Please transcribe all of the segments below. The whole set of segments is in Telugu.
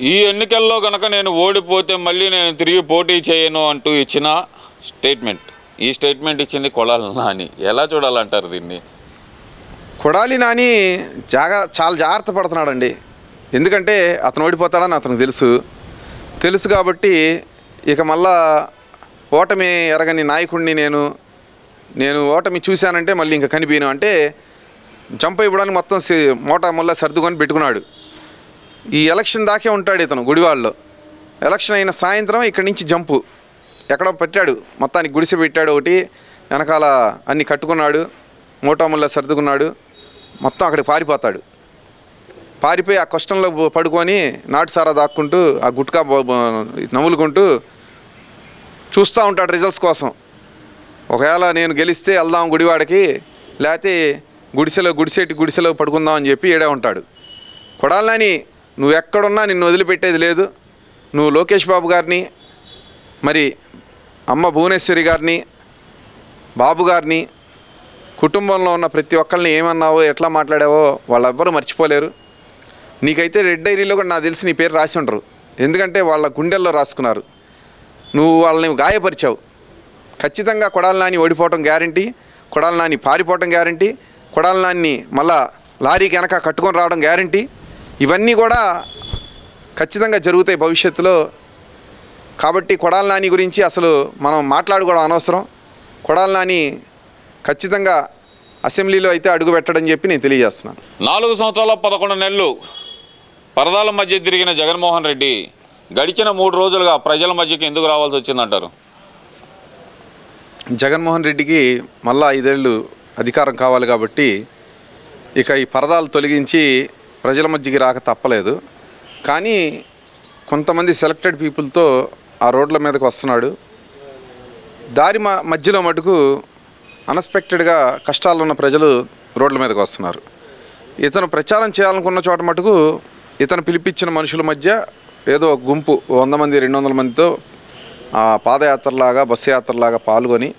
ఈ ఎన్నికల్లో కనుక నేను ఓడిపోతే మళ్ళీ నేను తిరిగి పోటీ చేయను అంటూ ఇచ్చిన స్టేట్మెంట్. ఈ స్టేట్మెంట్ ఇచ్చింది కొడాలి నాని. ఎలా చూడాలంటారు దీన్ని? కొడాలి నాని జాగా చాలా జాగ్రత్త పడుతున్నాడండి. ఎందుకంటే అతను ఓడిపోతాడని అతనికి తెలుసు. తెలుసు కాబట్టి ఇక మళ్ళా ఓటమి ఎరగని నాయకుడిని నేను నేను ఓటమి చూశానంటే మళ్ళీ ఇంకా కనిపించను అంటే జంప్ ఇవ్వడానికి మొత్తం మోటా మళ్ళీ సర్దుకొని పెట్టుకున్నాడు. ఈ ఎలక్షన్ దాకే ఉంటాడు ఇతను గుడివాడలో ఎలక్షన్ అయిన సాయంత్రం ఇక్కడి నుంచి జంపు. ఎక్కడో పెట్టాడు. మొత్తానికి గుడిసె పెట్టాడు ఒకటి. వెనకాల అన్ని కట్టుకున్నాడు. మోటాముల్లా సర్దుకున్నాడు. మొత్తం అక్కడికి పారిపోతాడు. పారిపోయి ఆ కష్టంలో పడుకొని నాటు సారా దాక్కుంటూ ఆ గుట్కా నవ్వులుకుంటూ నములుకుంటూ చూస్తూ ఉంటాడు రిజల్ట్స్ కోసం. ఒకవేళ నేను గెలిస్తే వెళ్దాం గుడివాడకి లేకపోతే గుడిసెలో గుడిసెటి గుడిసెలో పడుకుందాం అని చెప్పి ఏడే ఉంటాడు. కొడాలని నువ్వు ఎక్కడున్నా నిన్ను వదిలిపెట్టేది లేదు. నువ్వు లోకేష్ బాబు గారిని మరి అమ్మ భువనేశ్వరి గారిని బాబు గారిని కుటుంబంలో ఉన్న ప్రతి ఒక్కరిని ఏమన్నావో ఎట్లా మాట్లాడావో వాళ్ళెవ్వరూ మర్చిపోలేరు. నీకైతే రెడ్ డైరీలో కూడా నాకు తెలిసి నీ పేరు రాసి ఉండరు. ఎందుకంటే వాళ్ళ గుండెల్లో రాసుకున్నారు. నువ్వు వాళ్ళని గాయపరిచావు. ఖచ్చితంగా కొడాలి నాని ఓడిపోవటం గ్యారంటీ కొడాల నాని పారిపోవటం గ్యారంటీ కొడాల నాన్ని మళ్ళా లారీకి వెనక కట్టుకొని రావడం గ్యారంటీ. ఇవన్నీ కూడా ఖచ్చితంగా జరుగుతాయి భవిష్యత్తులో. కాబట్టి కొడాలి నాని గురించి అసలు మనం మాట్లాడుకోవడం అనవసరం. కొడాలి నాని ఖచ్చితంగా అసెంబ్లీలో అయితే అడుగు పెట్టడం చెప్పి నేను తెలియజేస్తున్నాను. నాలుగు సంవత్సరాల పదకొండు నెలలు పరదాల మధ్య తిరిగిన జగన్మోహన్ రెడ్డి గడిచిన మూడు రోజులుగా ప్రజల మధ్యకి ఎందుకు రావాల్సి వచ్చిందంటారు? జగన్మోహన్ రెడ్డికి మళ్ళా ఐదేళ్ళు అధికారం కావాలి కాబట్టి ఇక ఈ పరదాలు తొలగించి ప్రజల మధ్యకి రాక తప్పలేదు. కానీ కొంతమంది సెలెక్టెడ్ పీపుల్తో ఆ రోడ్ల మీదకి వస్తున్నాడు. దారి మ మధ్యలో మటుకు అన్ఎక్స్పెక్టెడ్గా కష్టాలు ఉన్న ప్రజలు రోడ్ల మీదకి వస్తున్నారు. ఇతను ప్రచారం చేయాలనుకున్న చోట మటుకు ఇతను పిలిపించిన మనుషుల మధ్య ఏదో ఒక గుంపు వంద మంది రెండు వందల మందితో ఆ పాదయాత్రలాగా బస్సు యాత్రలాగా పాల్గొని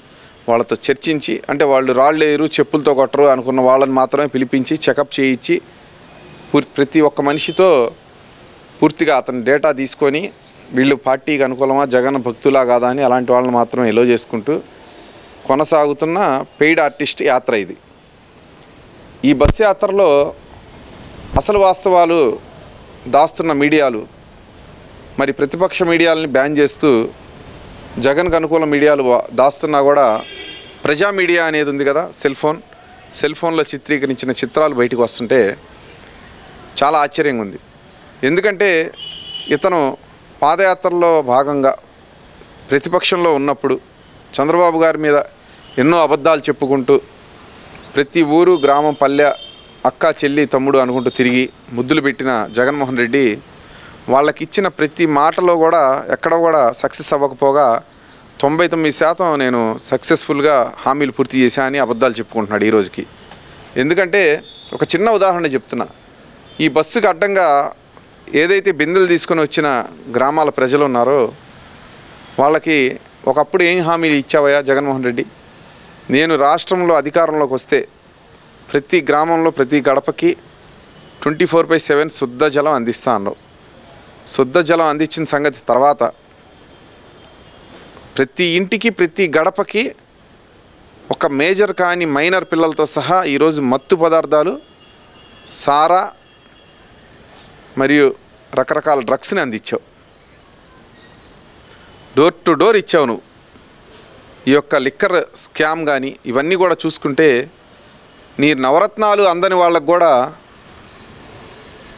వాళ్ళతో చర్చించి అంటే వాళ్ళు రాళ్ళు రాళ్ళేరు చెప్పులతో కొట్టరు అనుకున్న వాళ్ళని మాత్రమే పిలిపించి చెకప్ చేయించి ప్రతి ఒక్క మనిషితో పూర్తిగా అతని డేటా తీసుకొని వీళ్ళు పార్టీకి అనుకూలమా జగన్ భక్తులా కాదా అని అలాంటి వాళ్ళని మాత్రమే ఎలో చేసుకుంటూ కొనసాగుతున్న పెయిడ్ ఆర్టిస్ట్ యాత్ర ఇది. ఈ బస్సు యాత్రలో అసలు వాస్తవాలు దాస్తున్న మీడియాలు మరి ప్రతిపక్ష మీడియాలని బ్యాన్ చేస్తూ జగన్కు అనుకూల మీడియాలు వా- దాస్తున్నా కూడా ప్రజా మీడియా అనేది ఉంది కదా సెల్ ఫోన్. సెల్ ఫోన్లో చిత్రీకరించిన చిత్రాలు బయటకు వస్తుంటే చాలా ఆశ్చర్యంగా ఉంది ఎందుకంటే ఇతను పాదయాత్రలో భాగంగా ప్రతిపక్షంలో ఉన్నప్పుడు చంద్రబాబు గారి మీద ఎన్నో అబద్ధాలు చెప్పుకుంటూ ప్రతి ఊరు గ్రామం పల్లె అక్క చెల్లి తమ్ముడు అనుకుంటూ తిరిగి ముద్దులు పెట్టిన జగన్మోహన్ రెడ్డి వాళ్ళకి ఇచ్చిన ప్రతి మాటలో కూడా ఎక్కడ కూడా సక్సెస్ అవ్వకపోగా తొంభై తొమ్మిది శాతం నేను సక్సెస్ఫుల్గా హామీలు పూర్తి చేశా అని అబద్ధాలు చెప్పుకుంటున్నాడు ఈ రోజుకి. ఎందుకంటే ఒక చిన్న ఉదాహరణ చెప్తున్నా. ఈ బస్సుకు అడ్డంగా ఏదైతే బిందెలు తీసుకొని వచ్చిన గ్రామాల ప్రజలు ఉన్నారో వాళ్ళకి ఒకప్పుడు ఏం హామీలు ఇచ్చావయ్యా జగన్మోహన్ రెడ్డి? నేను రాష్ట్రంలో అధికారంలోకి వస్తే ప్రతి గ్రామంలో ప్రతి గడపకి ట్వంటీ ఫోర్ బై సెవెన్ శుద్ధ జలం అందిస్తాను శుద్ధ జలం అందించిన సంగతి తర్వాత ప్రతి ఇంటికి ప్రతి గడపకి ఒక మేజర్ కాని మైనర్ పిల్లలతో సహా ఈరోజు మత్తు పదార్థాలు సారా మరియు రకరకాల డ్రగ్స్ని అందించావు. డోర్ టు డోర్ ఇచ్చావు నువ్వు. ఈ యొక్క లిక్కర్ స్కామ్ కానీ ఇవన్నీ కూడా చూసుకుంటే నీ నవరత్నాలు అందని వాళ్ళకు కూడా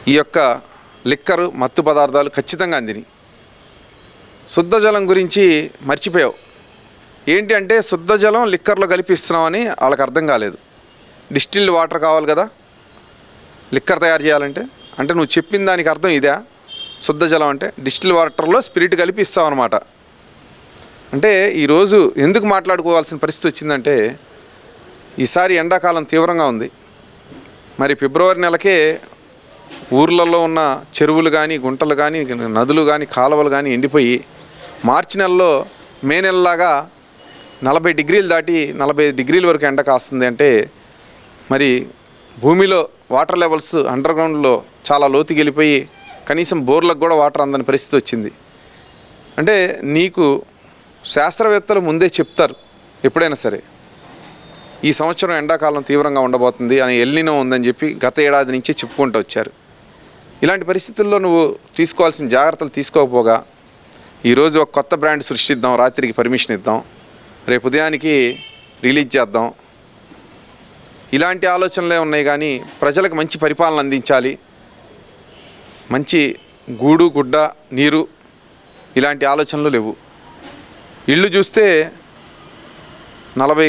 ఈ యొక్క లిక్కరు మత్తు పదార్థాలు ఖచ్చితంగా అందిని శుద్ధ జలం గురించి మర్చిపోయావు. ఏంటి అంటే శుద్ధ జలం లిక్కర్లో కలిపిస్తున్నామని వాళ్ళకి అర్థం కాలేదు. డిస్టిల్డ్ వాటర్ కావాలి కదా. లిక్కర్ తయారు చేయాలంటే. అంటే నువ్వు చెప్పిన దానికి అర్థం ఇదే. శుద్ధ జలం అంటే డిస్టిల్ వాటర్లో స్పిరిట్ కలిపి ఇస్తావు అనమాట అంటే ఈరోజు ఎందుకు మాట్లాడుకోవాల్సిన పరిస్థితి వచ్చిందంటే ఈసారి ఎండాకాలం తీవ్రంగా ఉంది. మరి ఫిబ్రవరి నెలకే ఊర్లలో ఉన్న చెరువులు కానీ గుంటలు కానీ నదులు కానీ కాలువలు కానీ ఎండిపోయి మార్చి నెలలో మే నెలలాగా నలభై డిగ్రీలు దాటి నలభై డిగ్రీల వరకు ఎండ కాస్తుంది అంటే మరి భూమిలో వాటర్ లెవెల్స్ అండర్ గ్రౌండ్లో చాలా లోతుకి వెళ్ళిపోయి కనీసం బోర్లకు కూడా వాటర్ అందని పరిస్థితి వచ్చింది. అంటే నీకు శాస్త్రవేత్తలు ముందే చెప్తారు ఎప్పుడైనా సరే ఈ సంవత్సరం ఎండాకాలం తీవ్రంగా ఉండబోతుంది అని ఎల్లినో ఉందని చెప్పి గత ఏడాది నుంచే చెప్పుకుంటూ వచ్చారు. ఇలాంటి పరిస్థితుల్లో నువ్వు తీసుకోవాల్సిన జాగ్రత్తలు తీసుకోకపోగా ఈరోజు ఒక కొత్త బ్రాండ్ సృష్టిద్దాం రాత్రికి పర్మిషన్ ఇద్దాం రేపు ఉదయానికి రిలీజ్ చేద్దాం ఇలాంటి ఆలోచనలే ఉన్నాయి కానీ ప్రజలకు మంచి పరిపాలన అందించాలి. మంచి గూడు గుడ్డ నీరు ఇలాంటి ఆలోచనలు లేవు. ఇల్లు చూస్తే నలభై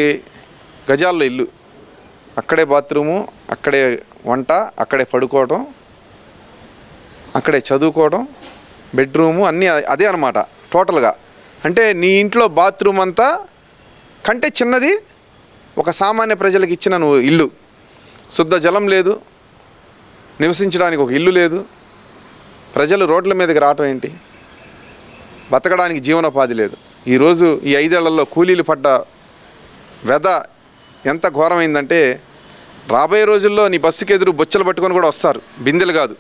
గజాల్లో ఇల్లు. అక్కడే బాత్రూము అక్కడే వంట అక్కడే పడుకోవడం అక్కడే చదువుకోవడం బెడ్రూము అన్నీ అదే అనమాట టోటల్గా. అంటే నీ ఇంట్లో బాత్రూమ్ అంతా కంటే చిన్నది ఒక సామాన్య ప్రజలకు ఇచ్చిన నువ్వు ఇల్లు. శుద్ధ జలం లేదు. నివసించడానికి ఒక ఇల్లు లేదు. ప్రజలు రోడ్ల మీదకి రావటం ఏంటి? బతకడానికి జీవనోపాధి లేదు. ఈరోజు ఈ ఐదేళ్ళలో కూలీలు పడ్డ వెద ఎంత ఘోరమైందంటే రాబోయే రోజుల్లో నీ బస్సుకి ఎదురు బొచ్చలు పట్టుకొని కూడా వస్తారు. బిందెలు కాదు.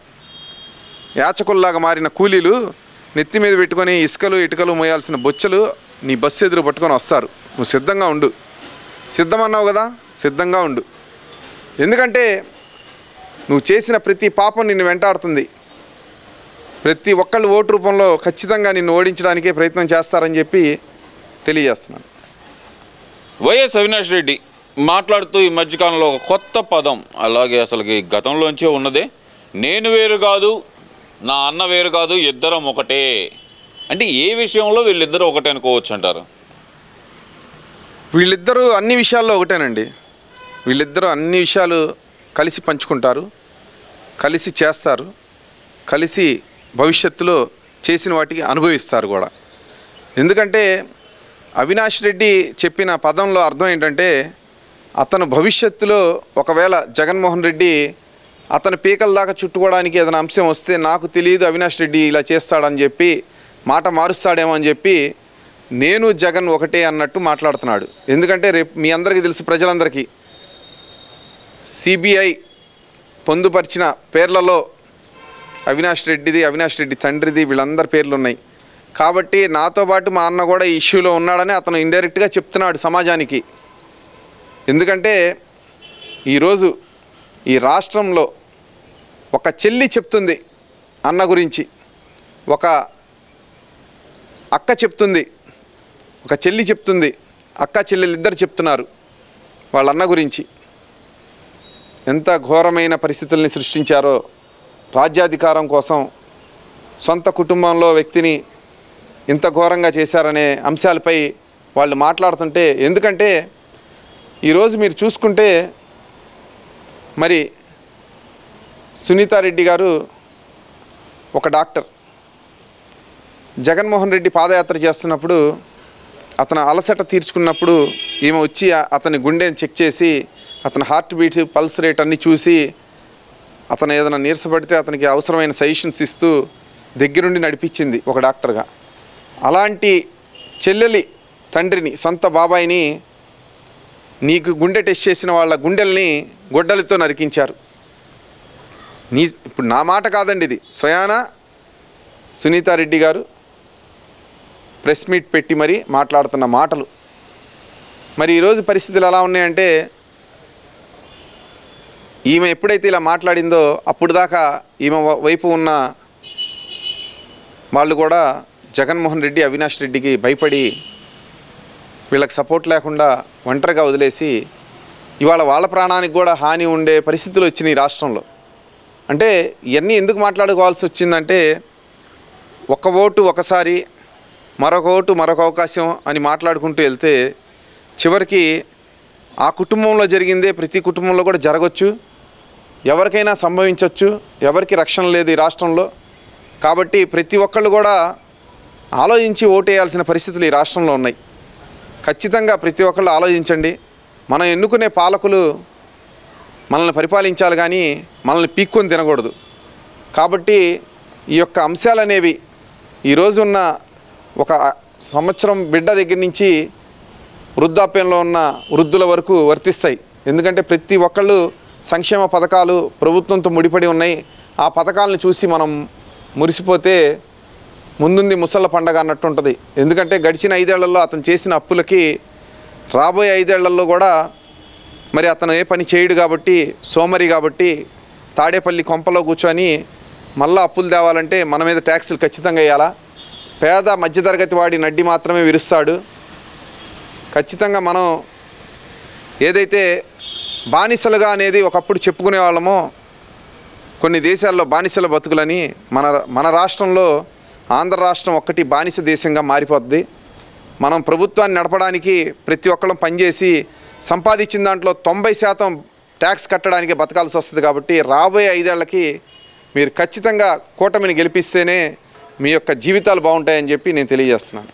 యాచకుల్లాగా మారిన కూలీలు నెత్తి మీద పెట్టుకొని ఇసుకలు ఇటుకలు మోయాల్సిన బొచ్చలు నీ బస్సు ఎదురు పట్టుకొని వస్తారు. నువ్వు సిద్ధంగా ఉండు. సిద్ధమన్నావు కదా? సిద్ధంగా ఉండు. ఎందుకంటే నువ్వు చేసిన ప్రతి పాపం నిన్ను వెంటాడుతుంది. ప్రతి ఒక్కళ్ళు ఓటు రూపంలో ఖచ్చితంగా నిన్ను ఓడించడానికే ప్రయత్నం చేస్తారని చెప్పి తెలియజేస్తున్నాను. వైఎస్ అవినాష్ రెడ్డి మాట్లాడుతూ ఈ మధ్యకాలంలో ఒక కొత్త పదం అలాగే అసలుకి గతంలోంచే ఉన్నదే నేను వేరు కాదు నా అన్న వేరు కాదు ఇద్దరం ఒకటే. అంటే ఏ విషయంలో వీళ్ళిద్దరూ ఒకటే అనుకోవచ్చు అంటారు వీళ్ళిద్దరూ అన్ని విషయాల్లో ఒకటేనండి. వీళ్ళిద్దరూ అన్ని విషయాలు కలిసి పంచుకుంటారు కలిసి చేస్తారు కలిసి భవిష్యత్తులో చేసిన వాటికి అనుభవిస్తారు కూడా. ఎందుకంటే అవినాష్ రెడ్డి చెప్పిన పదంలో అర్థం ఏంటంటే అతను భవిష్యత్తులో ఒకవేళ జగన్మోహన్ రెడ్డి అతను పీకల దాకా చుట్టుకోవడానికి ఏదైనా అంశం వస్తే నాకు తెలియదు అవినాష్ రెడ్డి ఇలా చేస్తాడని చెప్పి మాట మారుస్తాడేమో అని చెప్పి నేను జగన్ ఒకటే అన్నట్టు మాట్లాడుతున్నాడు. ఎందుకంటే రేపు మీ అందరికీ తెలుసు ప్రజలందరికీ సిబిఐ పొందుపరిచిన పేర్లలో అవినాష్ రెడ్డిది అవినాష్ రెడ్డి తండ్రిది వీళ్ళందరి పేర్లు ఉన్నాయి కాబట్టి నాతో పాటు మా అన్న కూడా ఈ ఇష్యూలో ఉన్నాడని అతను ఇండైరెక్ట్గా చెప్తున్నాడు సమాజానికి. ఎందుకంటే ఈరోజు ఈ రాష్ట్రంలో ఒక చెల్లి చెప్తుంది అన్న గురించి ఒక అక్క చెప్తుంది. ఒక చెల్లి చెప్తుంది అక్క చెల్లెలు ఇద్దరు చెప్తున్నారు వాళ్ళ అన్న గురించి. ఎంత ఘోరమైన పరిస్థితుల్ని సృష్టించారో రాజ్యాధికారం కోసం సొంత కుటుంబంలో వ్యక్తిని ఇంత ఘోరంగా చేశారనే అంశాలపై వాళ్ళు మాట్లాడుతుంటే ఎందుకంటే ఈరోజు మీరు చూసుకుంటే మరి సునీతారెడ్డి గారు ఒక డాక్టర్. జగన్మోహన్ రెడ్డి పాదయాత్ర చేస్తున్నప్పుడు అతను అలసట తీర్చుకున్నప్పుడు ఈమె వచ్చి అతని గుండెని చెక్ చేసి అతని హార్ట్ బీట్ పల్స్ రేట్ అన్నీ చూసి అతను ఏదైనా నీరసపడితే అతనికి అవసరమైన సజెషన్స్ ఇస్తూ దగ్గరుండి నడిపించింది ఒక డాక్టర్గా అలాంటి చెల్లెలి తండ్రిని సొంత బాబాయిని నీకు గుండె టెస్ట్ చేసిన వాళ్ళ గుండెల్ని గొడ్డలతో నరికించారు. నీ ఇప్పుడు నా మాట కాదండి ఇది. స్వయాన సునీతారెడ్డి గారు ప్రెస్ మీట్ పెట్టి మరి మాట్లాడుతున్న మాటలు. మరి ఈరోజు పరిస్థితులు ఎలా ఉన్నాయంటే ఈమె ఎప్పుడైతే ఇలా మాట్లాడిందో అప్పుడు దాకా ఈమె వ- వైపు ఉన్న వాళ్ళు కూడా జగన్మోహన్ రెడ్డి అవినాష్ రెడ్డికి భయపడి వీళ్ళకి సపోర్ట్ లేకుండా ఒంటరిగా వదిలేసి ఇవాళ వాళ్ళ ప్రాణానికి కూడా హాని ఉండే పరిస్థితులు వచ్చినాయి రాష్ట్రంలో. అంటే ఇవన్నీ ఎందుకు మాట్లాడుకోవాల్సి వచ్చిందంటే ఒక ఓటు ఒకసారి మరొక ఓటు మరొక అవకాశం అని మాట్లాడుకుంటూ వెళ్తే చివరికి ఆ కుటుంబంలో జరిగిందే ప్రతి కుటుంబంలో కూడా జరగచ్చు. ఎవరికైనా సంభవించవచ్చు ఎవరికి రక్షణ లేదు ఈ రాష్ట్రంలో. కాబట్టి ప్రతి ఒక్కళ్ళు కూడా ఆలోచించి ఓటేయాల్సిన పరిస్థితులు ఈ రాష్ట్రంలో ఉన్నాయి. ఖచ్చితంగా ప్రతి ఒక్కళ్ళు ఆలోచించండి. మనం ఎన్నుకునే పాలకులు మనల్ని పరిపాలించాలి కానీ మనల్ని పీక్కొని తినకూడదు. కాబట్టి ఈ యొక్క అంశాలనేవి ఈరోజు ఉన్న ఒక సంవత్సరం బిడ్డ దగ్గర నుంచి వృద్ధాప్యంలో ఉన్న వృద్ధుల వరకు వర్తిస్తాయి. ఎందుకంటే ప్రతి ఒక్కళ్ళు సంక్షేమ పథకాలు ప్రభుత్వంతో ముడిపడి ఉన్నాయి. ఆ పథకాలను చూసి మనం మురిసిపోతే ముందుంది ముసళ్ళ పండగ అన్నట్టు ఉంటుంది. ఎందుకంటే గడిచిన ఐదేళ్ళలో అతను చేసిన అప్పులకి రాబోయే ఐదేళ్ళలో కూడా మరి అతను ఏ పని చేయడు కాబట్టి సోమరి కాబట్టి తాడేపల్లి కొంపలో కూర్చొని మళ్ళీ అప్పులు తేవాలంటే మన మీద ట్యాక్సులు ఖచ్చితంగా వేయాలా? పేద మధ్యతరగతి వాడి నడ్డి మాత్రమే విరుస్తాడు. ఖచ్చితంగా మనం ఏదైతే బానిసలుగా అనేది ఒకప్పుడు చెప్పుకునే వాళ్ళమో కొన్ని దేశాల్లో బానిసల బతుకులని మన మన రాష్ట్రంలో ఆంధ్ర రాష్ట్రం ఒక్కటి బానిస దేశంగా మారిపోద్ది. మనం ప్రభుత్వాన్ని నడపడానికి ప్రతి ఒక్కళ్ళం పనిచేసి సంపాదించిన దాంట్లో తొంభై శాతం ట్యాక్స్ కట్టడానికి బతకాల్సి వస్తుంది కాబట్టి రాబోయే ఐదేళ్ళకి మీరు ఖచ్చితంగా కూటమిని గెలిపిస్తేనే మీ యొక్క జీవితాలు బాగుంటాయని చెప్పి నేను తెలియజేస్తున్నాను.